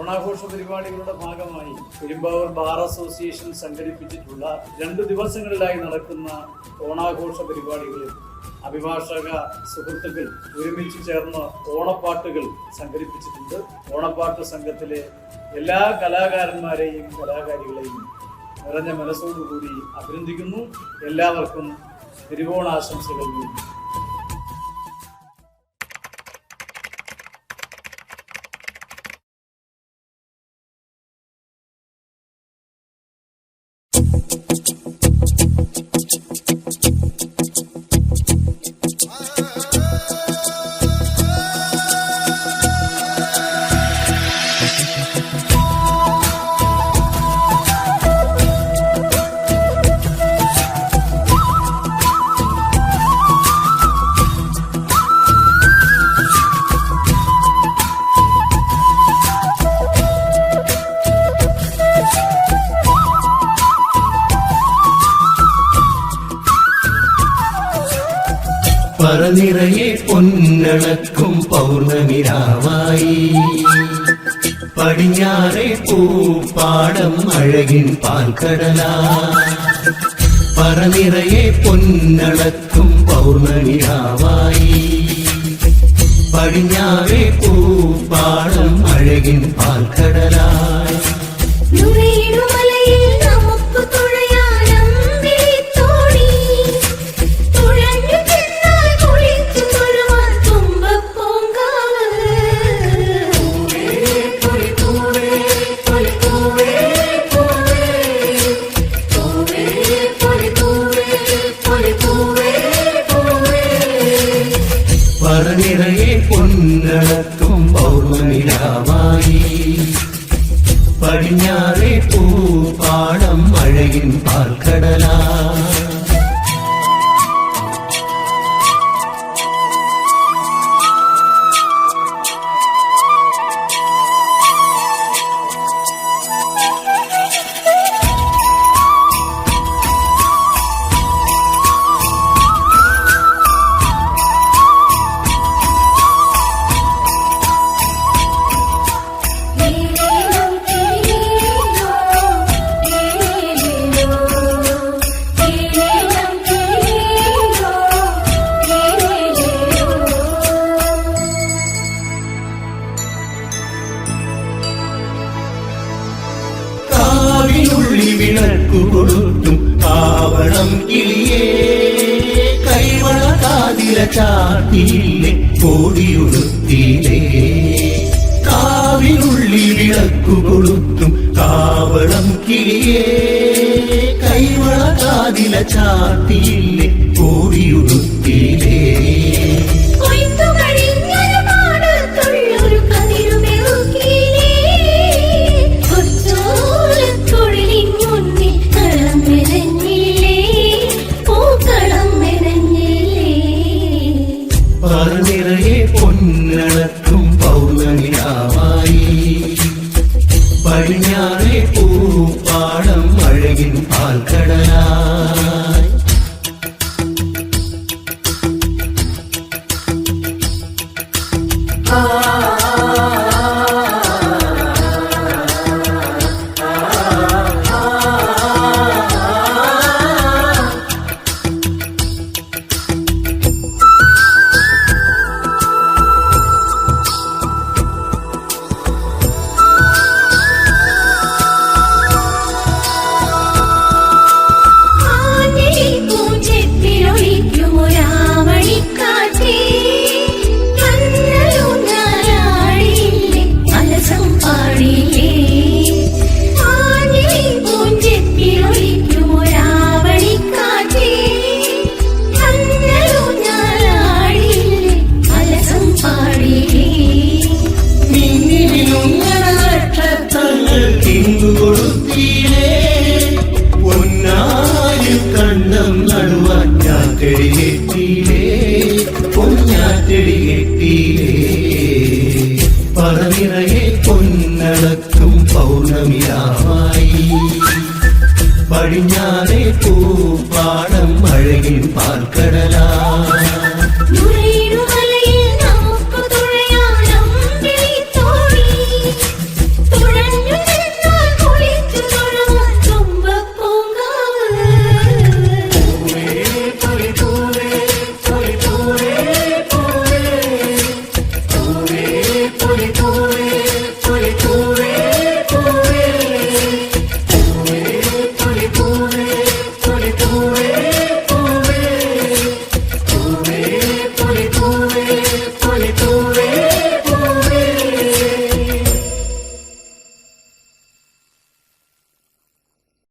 ഓണാഘോഷ പരിപാടികളുടെ ഭാഗമായി പെരുമ്പാവൂർ ബാർ അസോസിയേഷൻ സംഘടിപ്പിച്ചിട്ടുള്ള രണ്ടു ദിവസങ്ങളിലായി നടക്കുന്ന ഓണാഘോഷ പരിപാടികളിൽ അഭിഭാഷക സുഹൃത്തുക്കൾ ഒരുമിച്ച് ചേർന്ന് ഓണപ്പാട്ടുകൾ സംഘടിപ്പിച്ചിട്ടുണ്ട്. ഓണപ്പാട്ട് സംഘത്തിലെ എല്ലാ കലാകാരന്മാരെയും കലാകാരികളെയും നിറഞ്ഞ മനസ്സോടുകൂടി അഭിനന്ദിക്കുന്നു. എല്ലാവർക്കും തിരുവോണാശംസകൾ നേരുന്നു പറനിറയെ പൊന്നണക്കും പൗർണമിരാവായി പടിഞ്ഞാറെ പൂപ്പാടം അഴകിൻ പാൽക്കടലാ. പറനിറയെ പൊന്നണക്കും പൗർണമിരാവായി പടിഞ്ഞാറെ പൂപ്പാടം പറനിറയെ പൊന്നണക്കും പൗർണമിരാവായി പടിഞ്ഞാറെ പൂപ്പാടം അഴകിൻ പാൽക്കടലാ. വിളക്കു കൊടുത്തും കാവണം കിളിയേ. കൈവള കാതില ചാത്തിയില്ലേ കോടിയുടുത്തിയിലേ കാവിനുള്ളി വിളക്കു കൊടുത്തും കാവളം കിളിയേ. കൈവള കാതില ചാത്തിയില്ലേ കോടിയുടുത്തിയിലേ പൊന്നണക്കും പൗർണമിയാവായി പടിഞ്ഞാറെ പൂപ്പാടം അഴകിൻ പാൽക്കടലായി அழகின் பார்க்கடலா Por